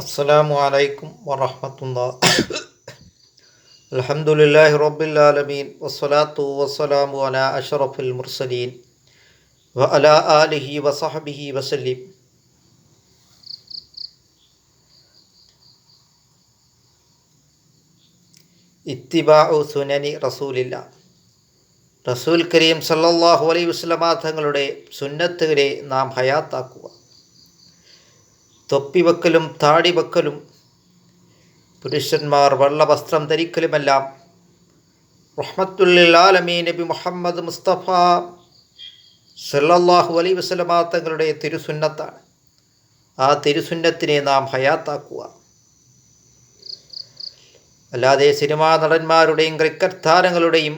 അസ്സലാമു അലൈക്കും വറഹമത്തുള്ള. അൽഹംദുലില്ലാഹി റബ്ബിൽ ആലമീൻ. വസ്സലാത്തു വസ്സലാമു അല അഷറഫുൽ മുർസലീൻ. വ അല ആലിഹി വസഹബിഹി വസല്ലിം. ഇത്തിബാഉ സുനനി റസൂലില്ല. റസൂൽ കരീം സല്ലാഹു അലൈ വസല്ലമ തങ്ങളുടെ സുന്നത്തുകളെ നാം ഹയാത്താക്കുക. തൊപ്പി വെക്കലും താടി വെക്കലും പുരുഷന്മാർ വെള്ള വസ്ത്രം ധരിക്കലുമെല്ലാം റഹ്മത്തുല്ലാലമീ നബി മുഹമ്മദ് മുസ്തഫ സല്ലാഹു അലൈ വസ്ലമാ തങ്ങളുടെ തിരുസുന്നത്താണ്. ആ തിരുസുന്നത്തിനെ നാം ഹയാത്താക്കുക. അല്ലാതെ സിനിമാ നടന്മാരുടെയും ക്രിക്കറ്റ് താരങ്ങളുടെയും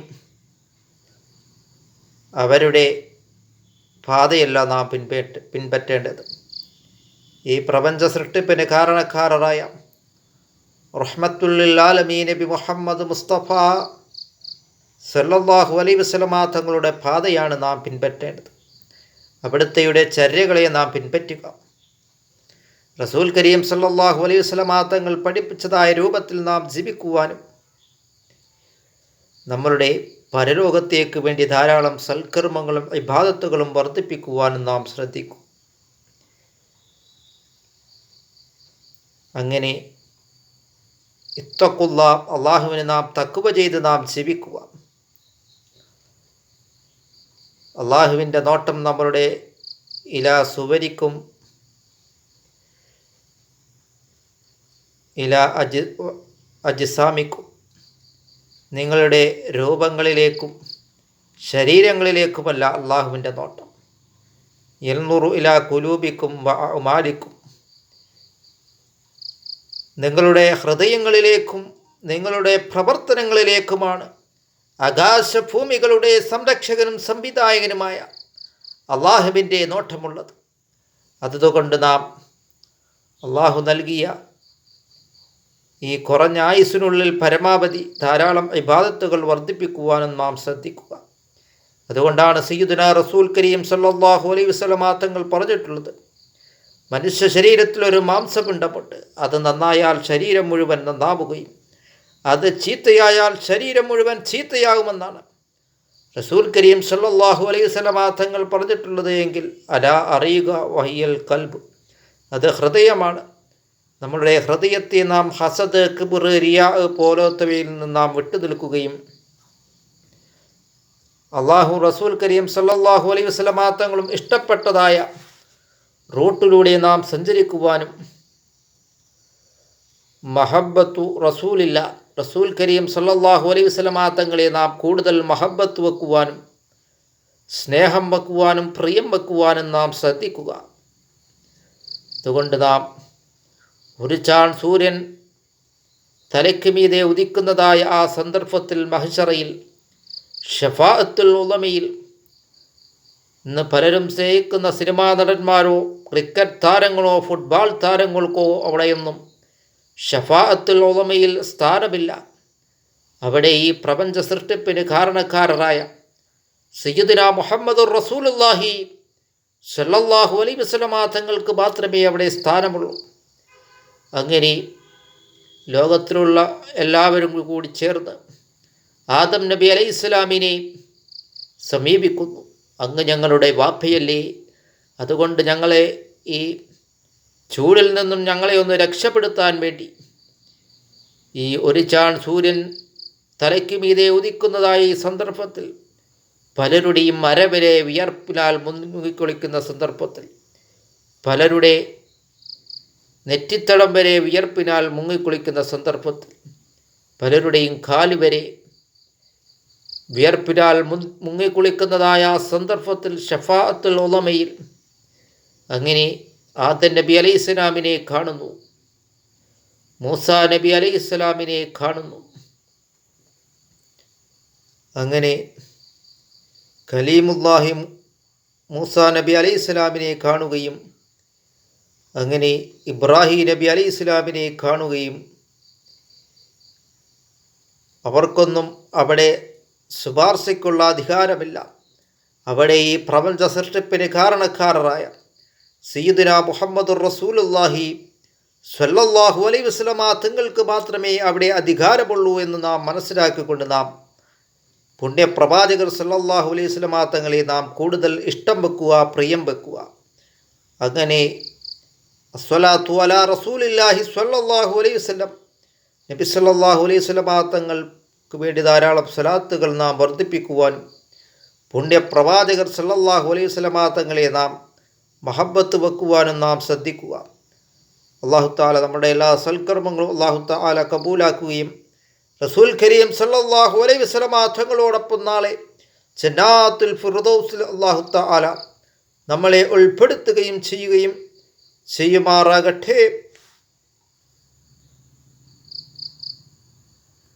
അവരുടെ പാതയല്ല നാം പിൻപേറ്റ് പിൻപറ്റേണ്ടത്. ഈ പ്രപഞ്ച സൃഷ്ടിപ്പിന് കാരണക്കാരായ റഹ്മത്തുല്ലാലമീ നബി മുഹമ്മദ് മുസ്തഫ സല്ലാഹു അലൈ വസ്ലമാ തങ്ങളുടെ പാതയാണ് നാം പിൻപറ്റേണ്ടത്. അവിടുത്തെയുടെ ചര്യകളെ നാം പിൻപറ്റുക. റസൂൽ കരീം സല്ലാഹു അലൈഹി വസ്ലമാ തങ്ങൾ പഠിപ്പിച്ചതായ രൂപത്തിൽ നാം ജീവിക്കുവാനും നമ്മളുടെ പരലോകത്തേക്ക് വേണ്ടി ധാരാളം സൽക്കർമ്മങ്ങളും ഇബാദത്തുകളും വർദ്ധിപ്പിക്കുവാനും നാം ശ്രദ്ധിക്കും. അങ്ങനെ ഇത്തക്കുള്ള അള്ളാഹുവിനെ നാം തക്കുവ ചെയ്ത് നാം ജീവിക്കുക. അള്ളാഹുവിന്റെ നോട്ടം നമ്മളുടെ ഇല സുവരിക്കും. ഇല അജ് അജിസാമിക്കും. നിങ്ങളുടെ രൂപങ്ങളിലേക്കും ശരീരങ്ങളിലേക്കുമല്ല അള്ളാഹുവിന്റെ നോട്ടം. എൽനുറു ഇല കുലൂബിക്കും മാലിക്കും. നിങ്ങളുടെ ഹൃദയങ്ങളിലേക്കും നിങ്ങളുടെ പ്രവർത്തനങ്ങളിലേക്കുമാണ് ആകാശഭൂമികളുടെ സംരക്ഷകനും സംവിധായകനുമായ അള്ളാഹുവിന്റെ നോട്ടമുള്ളത്. അതുകൊണ്ട് നാം അള്ളാഹു നൽകിയ ഈ കുറഞ്ഞ ആയുസിനുള്ളിൽ പരമാവധി ധാരാളം ഇബാദത്തുകൾ വർദ്ധിപ്പിക്കുവാനും നാം ശ്രദ്ധിക്കുക. അതുകൊണ്ടാണ് സയ്യിദുന റസൂൽ കരീം സല്ലാഹു അലൈഹി വസ്ലമാ തങ്ങൾ പറഞ്ഞിട്ടുള്ളത്. മനുഷ്യ ശരീരത്തിലൊരു മാംസപിണ്ഡമുണ്ട് അത് നന്നായാൽ ശരീരം മുഴുവൻ നന്നാവുകയും അത് ചീത്തയായാൽ ശരീരം മുഴുവൻ ചീത്തയാകുമെന്നാണ്. റസൂൽ കരീം സല്ലാഹു അലൈഹി സ്വലമാ തങ്ങൾ പറഞ്ഞിട്ടുള്ളത് എങ്കിൽ അല അറിയുക വഹിയൽ കൽബ്. അത് ഹൃദയമാണ്. നമ്മുടെ ഹൃദയത്തെ നാം ഹസദ് കിബുർ റിയാ പോലത്തവയിൽ നിന്ന് നാം വിട്ടു നിൽക്കുകയും അള്ളാഹു റസൂൽ കരീം സല്ലാഹു അലൈഹി വസ്ലമാങ്ങളും ഇഷ്ടപ്പെട്ടതായ റൂട്ടിലൂടെ നാം സഞ്ചരിക്കുവാനും മഹബത്തു റസൂലില്ല റസൂൽ കരീം സല്ലാഹു അലൈഹി വസ്ലമാ തങ്ങളെ നാം കൂടുതൽ മഹബത്ത് വെക്കുവാനും സ്നേഹം വെക്കുവാനും പ്രിയം വെക്കുവാനും നാം ശ്രദ്ധിക്കുക. അതുകൊണ്ട് നാം ഒരു ചാൺ സൂര്യൻ തലയ്ക്ക് മീതെ ഉദിക്കുന്നതായ ആ സന്ദർഭത്തിൽ മഹിഷറയിൽ ഷഫാഅത്തുൽ ഉലമയിൽ ഇന്ന് പലരും സ്നേഹിക്കുന്ന സിനിമാ നടന്മാരോ ക്രിക്കറ്റ് താരങ്ങളോ ഫുട്ബോൾ താരങ്ങൾക്കോ അവിടെയൊന്നും ഷഫാഅത്തുൽ ഉലമയിൽ സ്ഥാനമില്ല. അവിടെ ഈ പ്രപഞ്ച സൃഷ്ടിപ്പിന് കാരണക്കാരായ സയ്യിദിന മുഹമ്മദ് റസൂലുല്ലാഹി സല്ലല്ലാഹു വസല്ലമ തങ്ങൾക്ക് മാത്രമേ അവിടെ സ്ഥാനമുള്ളൂ. അങ്ങനെ ലോകത്തിലുള്ള എല്ലാവരും കൂടി ചേർന്ന് ആദം നബി അലൈഹി ഇസ്ലാമിനെ സമീപിക്കുന്നു. അങ്ങ് ഞങ്ങളുടെ വാപ്പയല്ലേ? അതുകൊണ്ട് ഞങ്ങളെ ഈ ചൂടിൽ നിന്നും ഞങ്ങളെ ഒന്ന് രക്ഷപ്പെടുത്താൻ വേണ്ടി ഈ ഒരു ചാൺ സൂര്യൻ തലയ്ക്ക് മീതെ ഉദിക്കുന്നതായ ഈ സന്ദർഭത്തിൽ പലരുടെയും മരവരെ വിയർപ്പിനാൽ മുൻമുഖിക്കൊളിക്കുന്ന സന്ദർഭത്തിൽ പലരുടെ നെറ്റിത്തടം വരെ വിയർപ്പിനാൽ മുങ്ങിക്കുളിക്കുന്ന സന്ദർഭത്തിൽ പലരുടെയും കാൽ വരെ വിയർപ്പിനാൽ മുൻ മുങ്ങിക്കുളിക്കുന്നതായ സന്ദർഭത്തിൽ ഷഫാത്തുൽ ഉലമയിൽ അങ്ങനെ ആദൻ നബി അലൈഹി ഇസ്ലാമിനെ കാണുന്നു. മൂസ നബി അലൈഹി ഇസ്ലാമിനെ കാണുന്നു. അങ്ങനെ കലീമുല്ലാഹി മൂസ നബി അലൈഹി ഇസ്ലാമിനെ കാണുകയും അങ്ങനെ ഇബ്രാഹിം നബി അലൈഹി ഇസ്ലാമിനെ കാണുകയും അവർക്കൊന്നും അവിടെ ശുപാർശയ്ക്കുള്ള അധികാരമില്ല. അവിടെ ഈ പ്രപഞ്ച സൃഷ്ടിപ്പിന് കാരണക്കാരായ സയ്യിദുന മുഹമ്മദ് റസൂലുല്ലാഹി സല്ലല്ലാഹു അലൈഹി വസല്ലമ തങ്ങൾക്ക് മാത്രമേ അവിടെ അധികാരമുള്ളൂ എന്ന് നാം മനസ്സിലാക്കിക്കൊണ്ട് നാം പുണ്യപ്രവാചകർ സല്ലല്ലാഹു അലൈഹി വസല്ലമ തങ്ങളെ നാം കൂടുതൽ ഇഷ്ടം വെക്കുക പ്രിയം വെക്കുക. അങ്ങനെ അസ്വലാത്തു അല റസൂലില്ലാഹി സ്വല്ലല്ലാഹു അലൈഹി വസല്ലം നബി സല്ലല്ലാഹു അലൈഹി വസല്ലമ തങ്ങൾക്ക് വേണ്ടി ധാരാളം സ്വലാത്തുകൾ നാം വർദ്ധിപ്പിക്കുവാനും പുണ്യപ്രവാചകർ സല്ലല്ലാഹു അലൈഹി വസല്ലമ തങ്ങളെ നാം മഹബത്ത് വെക്കുവാനും നാം ശ്രദ്ധിക്കുക. അള്ളാഹു താല നമ്മുടെ എല്ലാ സൽക്കർമ്മങ്ങളും അള്ളാഹു താല കബൂലാക്കുകയും റസൂൽ കരീം സല്ലാഹു അലൈ വസല്ലമ തങ്ങളോടൊപ്പം നാളെ ജന്നാത്തുൽ ഫിർദൗസിൽ അള്ളാഹു താല നമ്മളെ ഉൾപ്പെടുത്തുകയും ചെയ്യുകയും ചെയ്യുമാറാകട്ടെ.